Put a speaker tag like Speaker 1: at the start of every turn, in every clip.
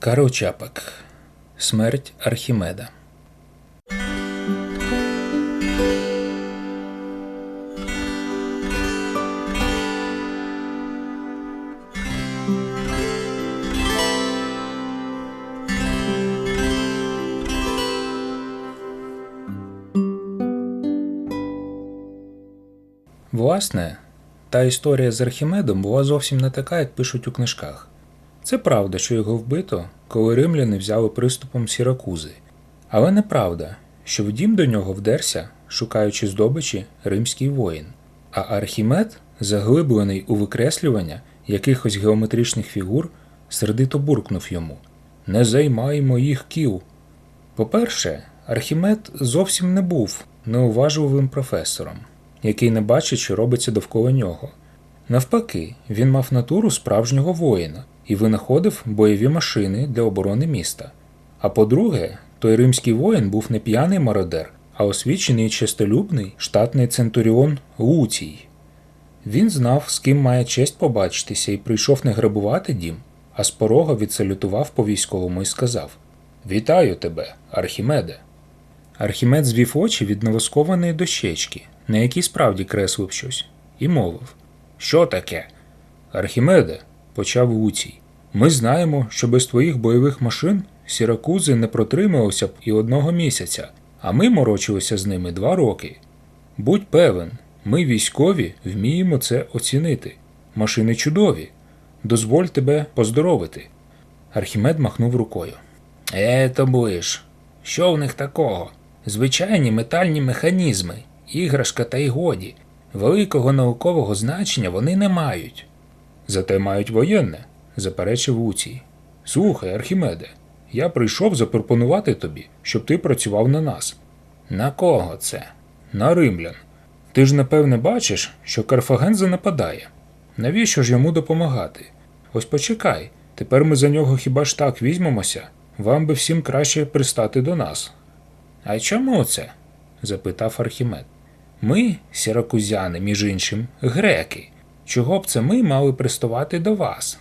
Speaker 1: Карочапак. Смерть Архімеда. Власне, та історія з Архімедом була зовсім не така, як пишуть у книжках. Це правда, що його вбито, коли римляни взяли приступом Сіракузи. Але неправда, що в дім до нього вдерся, шукаючи здобичі, римський воїн. А Архімед, заглиблений у викреслювання якихось геометричних фігур, сердито буркнув йому Не займай моїх кіл. По-перше, Архімед зовсім не був неуважливим професором, який не бачить, що робиться довкола нього. Навпаки, він мав натуру справжнього воїна і винаходив бойові машини для оборони міста. А по-друге, той римський воїн був не п'яний мародер, а освічений і честолюбний штатний центуріон Луцій. Він знав, з ким має честь побачитися, і прийшов не грабувати дім, а з порога відсалютував по військовому і сказав Вітаю тебе, Архімеде. Архімед звів очі від новоскованої дощечки, на якій справді креслив щось, і мовив Що таке? Архімеде, почав Луцій, ми знаємо, що без твоїх бойових машин Сіракузи не протрималося б і одного місяця, а ми морочилися з ними два роки. Будь певен, ми військові вміємо це оцінити. Машини чудові. Дозволь тебе поздоровити. Архімед махнув рукою. Е, то будеш. Що в них такого? Звичайні метальні механізми, іграшка та й годі. Великого наукового значення вони не мають. Зате мають воєнне, заперечив Луцій. Слухай, Архімеде, я прийшов запропонувати тобі, щоб ти працював на нас. На кого це? На римлян. Ти ж напевне бачиш, що Карфаген занападає. Навіщо ж йому допомагати? Ось почекай, тепер ми за нього хіба ж так візьмемося? Вам би всім краще пристати до нас. А чому це? запитав Архімед. Ми, сіракузяни, між іншим, греки. Чого б це ми мали приставати до вас?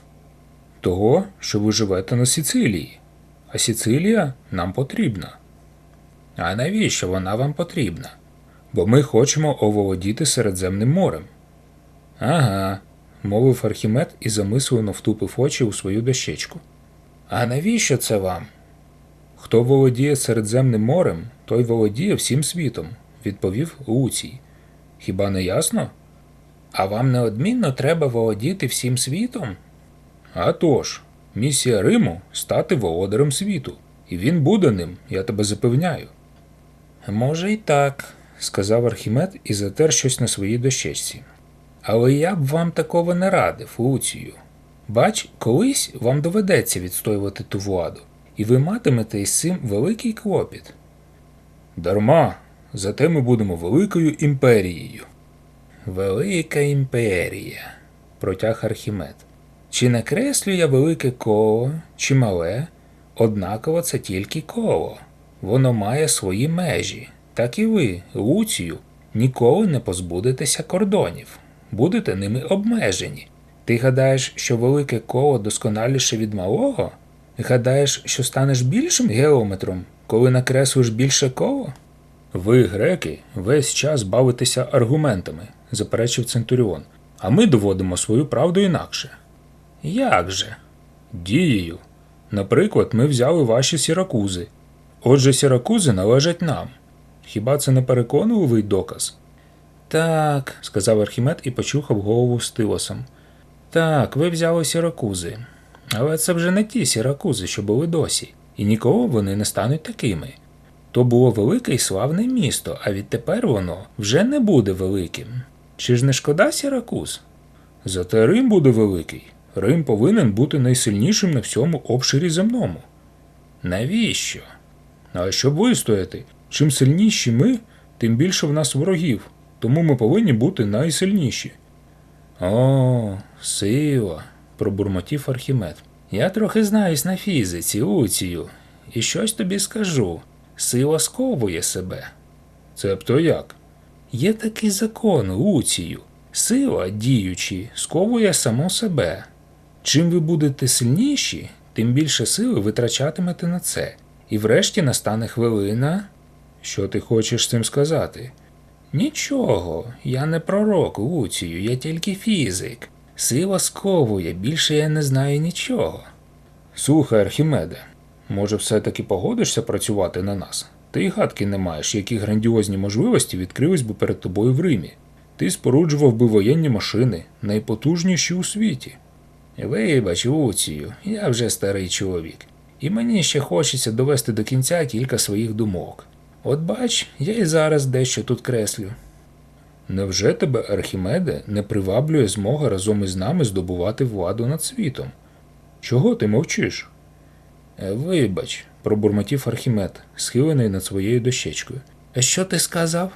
Speaker 1: Того, що ви живете на Сицилії, а Сицилія нам потрібна. А навіщо вона вам потрібна? Бо ми хочемо оволодіти Середземним морем. Ага, мовив Архімед і замислено втупив очі у свою дощечку. А навіщо це вам? Хто володіє Середземним морем, той володіє всім світом, відповів Луцій. Хіба не ясно? А вам неодмінно треба володіти всім світом? А тож, місія Риму стати володарем світу, і він буде ним, я тебе запевняю. Може, і так, сказав Архімед і затер щось на своїй дощечці. Але я б вам такого не радив, Луцію. Бач, колись вам доведеться відстоювати ту владу, і ви матимете із цим великий клопіт. Дарма, зате ми будемо великою імперією. Велика імперія, протяг Архімед. Чи накреслю я велике коло, чи мале, однаково це тільки коло. Воно має свої межі. Так і ви, Луцію, ніколи не позбудетеся кордонів, будете ними обмежені. Ти гадаєш, що велике коло досконаліше від малого? Гадаєш, що станеш більшим геометром, коли накреслиш більше коло? Ви, греки, весь час бавитеся аргументами, заперечив Центуріон, а ми доводимо свою правду інакше. Як же? Дією. Наприклад, ми взяли ваші сіракузи. Отже, сіракузи належать нам. Хіба це не переконливий доказ? Так, сказав Архімед і почухав голову стилосом. Так, ви взяли сіракузи. Але це вже не ті сіракузи, що були досі, і ніколи вони не стануть такими. То було велике і славне місто, а відтепер воно вже не буде великим. Чи ж не шкода сіракуз? Зате Рим буде великий. Рим повинен бути найсильнішим на всьому обширі земному. Навіщо? А щоб вистояти, чим сильніші ми, тим більше в нас ворогів, тому ми повинні бути найсильніші. О, сила, пробурмотів Архімед. Я трохи знаюсь на фізиці, Луцію, і щось тобі скажу. Сила сковує себе. Цебто як? Є такий закон, Луцію. Сила, діючи, сковує само себе. Чим ви будете сильніші, тим більше сили витрачатимете на це. І врешті настане хвилина. Що ти хочеш цим сказати? Нічого, я не пророк, Луцію, я тільки фізик. Сила сковує, більше я не знаю нічого. Слухай, Архімеде, може, все-таки погодишся працювати на нас? Ти гадки не маєш, які грандіозні можливості відкрились би перед тобою в Римі. Ти споруджував би воєнні машини, найпотужніші у світі. Вибач, Луцію, я вже старий чоловік, і мені ще хочеться довести до кінця кілька своїх думок. От бач, я і зараз дещо тут креслю. Невже тебе, Архімеде, не приваблює змога разом із нами здобувати владу над світом? Чого ти мовчиш? «Е, Вибач, пробурмотів Архімед, схилений над своєю дощечкою. «А Що ти сказав?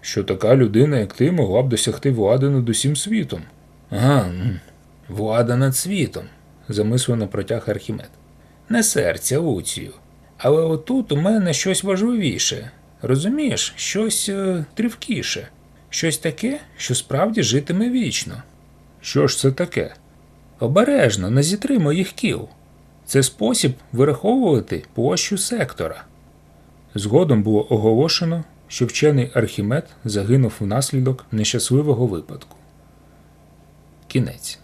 Speaker 1: Що така людина, як ти, могла б досягти влади над усім світом. Ага, влада над світом, замислено протяг Архімед. Не серця, Луцію. Але отут у мене щось важливіше. Розумієш, щось е, тривкіше, щось таке, що справді житиме вічно. Що ж це таке? Обережно, не зітри моїх кіл. Це спосіб вираховувати площу сектора. Згодом було оголошено, що вчений Архімед загинув внаслідок нещасливого випадку. Кінець.